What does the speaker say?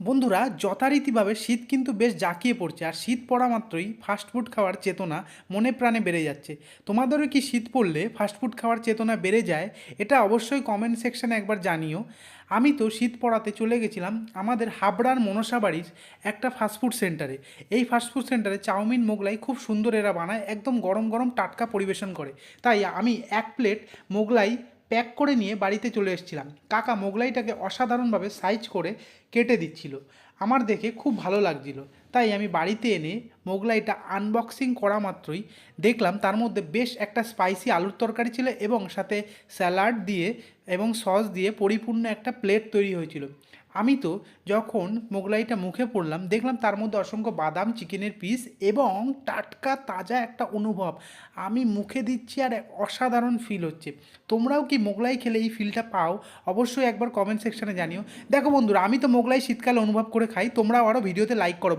বন্ধুরা, যথারীতিভাবে শীত কিন্তু বেশ জাঁকিয়ে পড়ছে আর শীত পড়া মাত্রই ফাস্টফুড খাওয়ার চেতনা মনে প্রাণে বেড়ে যাচ্ছে। তোমাদেরও কি শীত পড়লে ফাস্টফুড খাওয়ার চেতনা বেড়ে যায়? এটা অবশ্যই কমেন্ট সেকশানে একবার জানিও। আমি তো শীত পড়াতে চলে গেছিলাম আমাদের হাবড়ার মনসা বাড়ির একটা ফাস্টফুড সেন্টারে এই ফাস্টফুড সেন্টারে চাউমিন, মোগলাই খুব সুন্দর এরা বানায়, একদম গরম গরম টাটকা পরিবেশন করে। তাই আমি এক প্লেট মোগলাই প্যাক করে নিয়ে বাড়িতে চলে এসেছিলাম। কাকা মোগলাইটাকে অসাধারণভাবে সাইজ করে কেটে দিচ্ছিল। আমার দেখে খুব ভালো লাগছিল। তাই আমি বাড়িতে এনে মোগলাইটা আনবক্সিং করা মাত্রই দেখলাম। তার মধ্যে বেশ একটা স্পাইসি আলুর তরকারি ছিল এবং সাথে স্যালাড দিয়ে এবং সস দিয়ে পরিপূর্ণ একটা প্লেট তৈরি হয়েছিল। আমি তো যখন মোগলাইটা মুখে পড়লাম, দেখলাম তার মধ্যে অসংখ্য বাদাম, চিকেনের পিস এবং টাটকা, তাজা একটা অনুভব। আমি মুখে দিচ্ছি আর অসাধারণ ফিল হচ্ছে। তোমরাও কি মোগলাই খেলে এই ফিলটা পাও? অবশ্যই একবার কমেন্ট সেকশানে জানিও। দেখো বন্ধুরা, আমি তো মোগলাই শীতকালে অনুভব করে খাই, তোমরাও আরও ভিডিওতে লাইক করো।